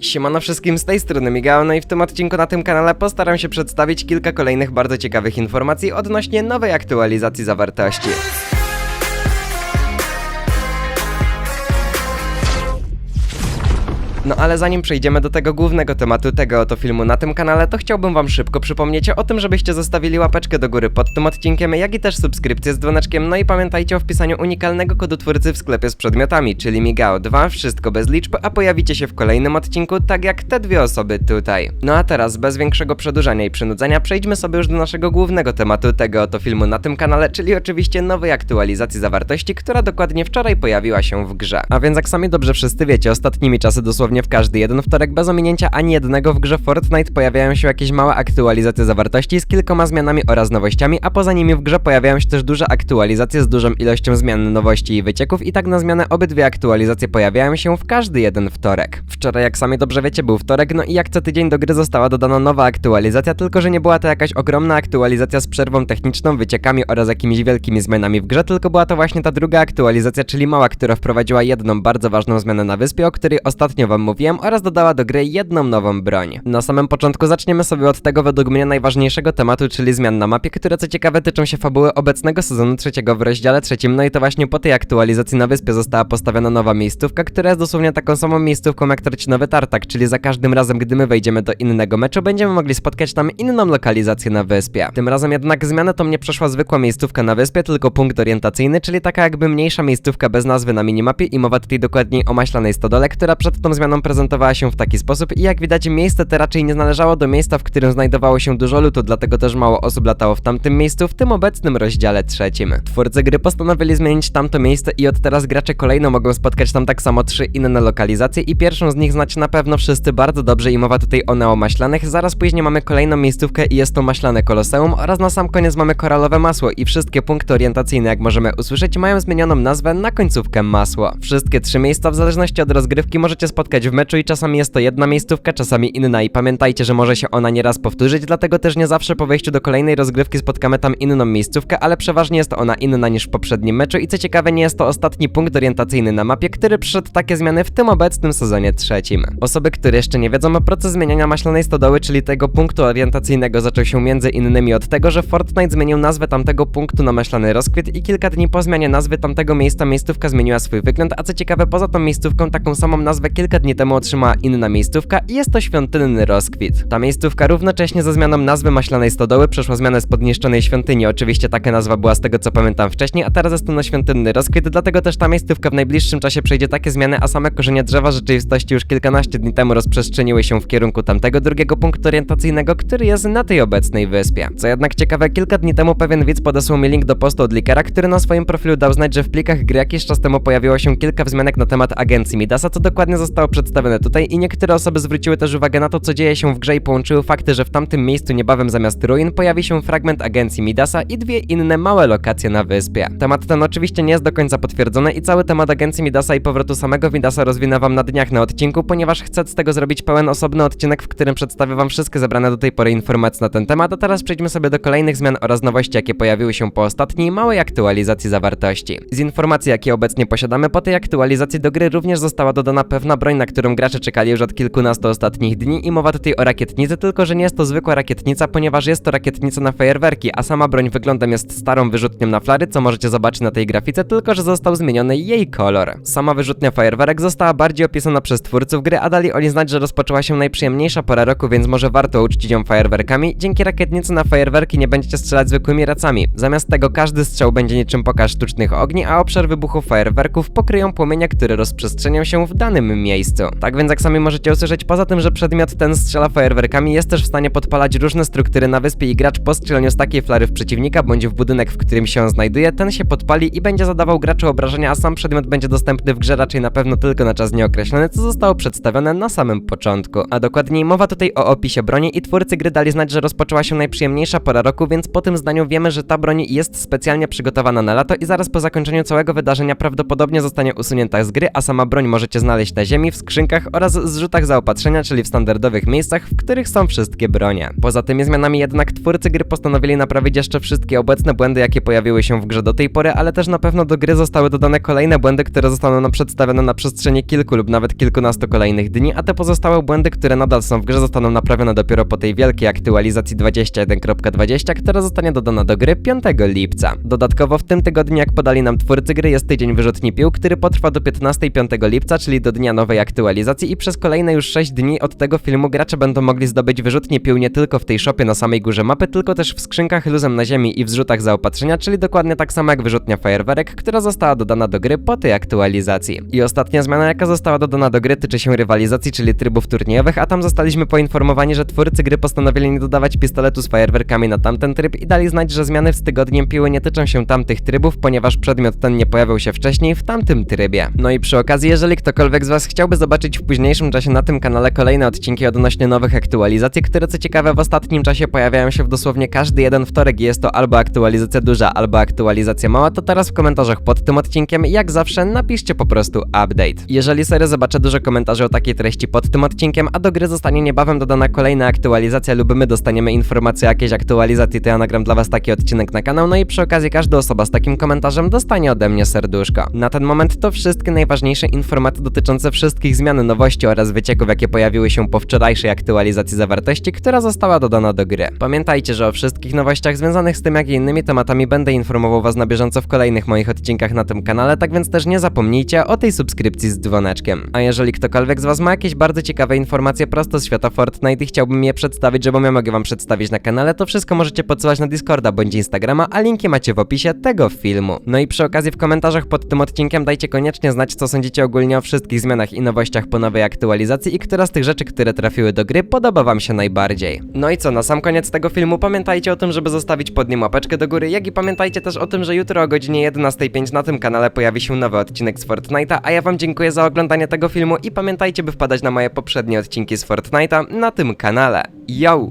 Siemano wszystkim z tej strony Migał, no i w tym odcinku na tym kanale postaram się przedstawić kilka kolejnych bardzo ciekawych informacji odnośnie nowej aktualizacji zawartości. No ale zanim przejdziemy do tego głównego tematu tego oto filmu na tym kanale, to chciałbym wam szybko przypomnieć o tym, żebyście zostawili łapeczkę do góry pod tym odcinkiem, jak i też subskrypcję z dzwoneczkiem, no i pamiętajcie o wpisaniu unikalnego kodu twórcy w sklepie z przedmiotami, czyli Migao2, wszystko bez liczb, a pojawicie się w kolejnym odcinku, tak jak te dwie osoby tutaj. No a teraz, bez większego przedłużania i przynudzenia, przejdźmy sobie już do naszego głównego tematu tego oto filmu na tym kanale, czyli oczywiście nowej aktualizacji zawartości, która dokładnie wczoraj pojawiła się w grze. A więc jak sami dobrze wszyscy wiecie, ostatnimi czasy dosłownie w każdy jeden wtorek bez ominięcia ani jednego w grze Fortnite pojawiają się jakieś małe aktualizacje zawartości z kilkoma zmianami oraz nowościami, a poza nimi w grze pojawiają się też duże aktualizacje z dużą ilością zmian, nowości i wycieków i tak na zmianę obydwie aktualizacje pojawiają się w każdy jeden wtorek. Wczoraj, jak sami dobrze wiecie, był wtorek, no i jak co tydzień do gry została dodana nowa aktualizacja, tylko że nie była to jakaś ogromna aktualizacja z przerwą techniczną, wyciekami oraz jakimiś wielkimi zmianami w grze, tylko była to właśnie ta druga aktualizacja, czyli mała, która wprowadziła jedną bardzo ważną zmianę na wyspie, o której ostatnio wam mówiłem oraz dodała do gry jedną nową broń. Na samym początku zaczniemy sobie od tego według mnie najważniejszego tematu, czyli zmian na mapie, które co ciekawe tyczą się fabuły obecnego sezonu trzeciego w rozdziale trzecim, no i to właśnie po tej aktualizacji na wyspie została postawiona nowa miejscówka, która jest dosłownie taką samą miejscówką jak trzcinowy tartak, czyli za każdym razem, gdy my wejdziemy do innego meczu, będziemy mogli spotkać tam inną lokalizację na wyspie. Tym razem jednak zmianę to nie przeszła zwykła miejscówka na wyspie, tylko punkt orientacyjny, czyli taka jakby mniejsza miejscówka bez nazwy na minimapie i mowa tutaj dokładniej o maślanej stodole, która przed tą zmianą prezentowała się w taki sposób i jak widać miejsce te raczej nie należało do miejsca, w którym znajdowało się dużo lutu, dlatego też mało osób latało w tamtym miejscu, w tym obecnym rozdziale trzecim. Twórcy gry postanowili zmienić tamto miejsce i od teraz gracze kolejno mogą spotkać tam tak samo trzy inne lokalizacje i pierwszą z nich znacie na pewno wszyscy bardzo dobrze i mowa tutaj o neomaślanych, zaraz później mamy kolejną miejscówkę i jest to maślane koloseum oraz na sam koniec mamy koralowe masło i wszystkie punkty orientacyjne jak możemy usłyszeć mają zmienioną nazwę na końcówkę masło. Wszystkie trzy miejsca w zależności od rozgrywki możecie spotkać w meczu i czasami jest to jedna miejscówka, czasami inna i pamiętajcie, że może się ona nieraz powtórzyć, dlatego też nie zawsze po wejściu do kolejnej rozgrywki spotkamy tam inną miejscówkę, ale przeważnie jest ona inna niż w poprzednim meczu i co ciekawe nie jest to ostatni punkt orientacyjny na mapie, który przyszedł takie zmiany w tym obecnym sezonie trzecim. Osoby, które jeszcze nie wiedzą, proces zmieniania maślanej stodoły, czyli tego punktu orientacyjnego zaczął się między innymi od tego, że Fortnite zmienił nazwę tamtego punktu na maślany rozkwit i kilka dni po zmianie nazwy tamtego miejsca miejscówka zmieniła swój wygląd, a co ciekawe poza tą miejscówką taką samą nazwę kilka dni temu otrzymała inna miejscówka i jest to świątynny rozkwit. Ta miejscówka równocześnie ze zmianą nazwy maślanej stodoły przeszła zmianę z podniszczonej świątyni. Oczywiście taka nazwa była z tego co pamiętam wcześniej, a teraz jest to na świątynny rozkwit, dlatego też ta miejscówka w najbliższym czasie przejdzie takie zmiany, a same korzenie drzewa rzeczywistości już kilkanaście dni temu rozprzestrzeniły się w kierunku tamtego drugiego punktu orientacyjnego, który jest na tej obecnej wyspie. Co jednak ciekawe, kilka dni temu pewien widz podesłał mi link do postu od Likera, który na swoim profilu dał znać, że w plikach gry jakiś czas temu pojawiło się kilka wzmianek na temat agencji Midasa, co dokładnie zostało przedstawione tutaj i niektóre osoby zwróciły też uwagę na to, co dzieje się w grze i połączyły fakty, że w tamtym miejscu niebawem zamiast ruin pojawi się fragment agencji Midasa i dwie inne małe lokacje na wyspie. Temat ten oczywiście nie jest do końca potwierdzony i cały temat agencji Midasa i powrotu samego Midasa rozwinę wam na dniach na odcinku, ponieważ chcę z tego zrobić pełen osobny odcinek, w którym przedstawię wam wszystkie zebrane do tej pory informacje na ten temat, a teraz przejdźmy sobie do kolejnych zmian oraz nowości, jakie pojawiły się po ostatniej małej aktualizacji zawartości. Z informacji, jakie obecnie posiadamy, po tej aktualizacji do gry również została dodana pewna broń, na którą gracze czekali już od kilkunastu ostatnich dni i mowa tutaj o rakietnicy, tylko że nie jest to zwykła rakietnica, ponieważ jest to rakietnica na fajerwerki, a sama broń wyglądem jest starą wyrzutnią na flary, co możecie zobaczyć na tej grafice, tylko że został zmieniony jej kolor. Sama wyrzutnia fajerwerek została bardziej opisana przez twórców gry, a dali oni znać, że rozpoczęła się najprzyjemniejsza pora roku, więc może warto uczcić ją fajerwerkami. Dzięki rakietnicy na fajerwerki nie będziecie strzelać zwykłymi racami. Zamiast tego każdy strzał będzie niczym pokaz sztucznych ogni, a obszar wybuchu fajerwerków pokryją płomienia, które rozprzestrzenią się w danym miejscu. Tak więc jak sami możecie usłyszeć, poza tym, że przedmiot ten strzela fajerwerkami, jest też w stanie podpalać różne struktury na wyspie i gracz po strzeleniu z takiej flary w przeciwnika bądź w budynek, w którym się on znajduje, ten się podpali i będzie zadawał graczu obrażenia, a sam przedmiot będzie dostępny w grze raczej na pewno tylko na czas nieokreślony, co zostało przedstawione na samym początku. A dokładniej mowa tutaj o opisie broni i twórcy gry dali znać, że rozpoczęła się najprzyjemniejsza pora roku, więc po tym zdaniu wiemy, że ta broń jest specjalnie przygotowana na lato i zaraz po zakończeniu całego wydarzenia prawdopodobnie zostanie usunięta z gry, a sama broń możecie znaleźć na ziemi w skrzynkach oraz zrzutach zaopatrzenia, czyli w standardowych miejscach, w których są wszystkie bronie. Poza tymi zmianami jednak twórcy gry postanowili naprawić jeszcze wszystkie obecne błędy, jakie pojawiły się w grze do tej pory, ale też na pewno do gry zostały dodane kolejne błędy, które zostaną nam przedstawione na przestrzeni kilku lub nawet kilkunastu kolejnych dni, a te pozostałe błędy, które nadal są w grze, zostaną naprawione dopiero po tej wielkiej aktualizacji 21.20, która zostanie dodana do gry 5 lipca. Dodatkowo w tym tygodniu, jak podali nam twórcy gry, jest tydzień wyrzutni pił, który potrwa do 15 5 lipca, czyli do dnia nowej aktualizacji i przez kolejne już 6 dni od tego filmu gracze będą mogli zdobyć wyrzutnie pił nie tylko w tej shopie na samej górze mapy, tylko też w skrzynkach luzem na ziemi i w zrzutach zaopatrzenia, czyli dokładnie tak samo jak wyrzutnia fajerwerek, która została dodana do gry po tej aktualizacji. I ostatnia zmiana, jaka została dodana do gry, tyczy się rywalizacji, czyli trybów turniejowych, a tam zostaliśmy poinformowani, że twórcy gry postanowili nie dodawać pistoletu z fajerwerkami na tamten tryb i dali znać, że zmiany z tygodniem piły nie tyczą się tamtych trybów, ponieważ przedmiot ten nie pojawił się wcześniej w tamtym trybie. No i przy okazji, jeżeli ktokolwiek z Was chciałby zobaczyć w późniejszym czasie na tym kanale kolejne odcinki odnośnie nowych aktualizacji, które co ciekawe w ostatnim czasie pojawiają się w dosłownie każdy jeden wtorek i jest to albo aktualizacja duża, albo aktualizacja mała, to teraz w komentarzach pod tym odcinkiem, jak zawsze, napiszcie po prostu update. Jeżeli serio zobaczę dużo komentarzy o takiej treści pod tym odcinkiem, a do gry zostanie niebawem dodana kolejna aktualizacja lub my dostaniemy informację o jakiejś aktualizacji, to ja nagram dla Was taki odcinek na kanał, no i przy okazji każda osoba z takim komentarzem dostanie ode mnie serduszko. Na ten moment to wszystkie najważniejsze informacje dotyczące wszystkich zmian, nowości oraz wycieków, jakie pojawiły się po wczorajszej aktualizacji zawartości, która została dodana do gry. Pamiętajcie, że o wszystkich nowościach związanych z tym, jak i innymi tematami będę informował Was na bieżąco w kolejnych moich odcinkach na tym kanale, tak więc też nie zapomnijcie o tej subskrypcji z dzwoneczkiem. A jeżeli ktokolwiek z Was ma jakieś bardzo ciekawe informacje prosto z świata Fortnite i chciałbym je przedstawić, żebym ja mogę Wam przedstawić na kanale, to wszystko możecie podsyłać na Discorda bądź Instagrama, a linki macie w opisie tego filmu. No i przy okazji w komentarzach pod tym odcinkiem dajcie koniecznie znać, co sądzicie ogólnie o wszystkich zmianach i po nowej aktualizacji i która z tych rzeczy, które trafiły do gry, podoba Wam się najbardziej. No i co, na sam koniec tego filmu pamiętajcie o tym, żeby zostawić pod nim łapeczkę do góry, jak i pamiętajcie też o tym, że jutro o godzinie 11.05 na tym kanale pojawi się nowy odcinek z Fortnite'a, a ja Wam dziękuję za oglądanie tego filmu i pamiętajcie, by wpadać na moje poprzednie odcinki z Fortnite'a na tym kanale. Yo!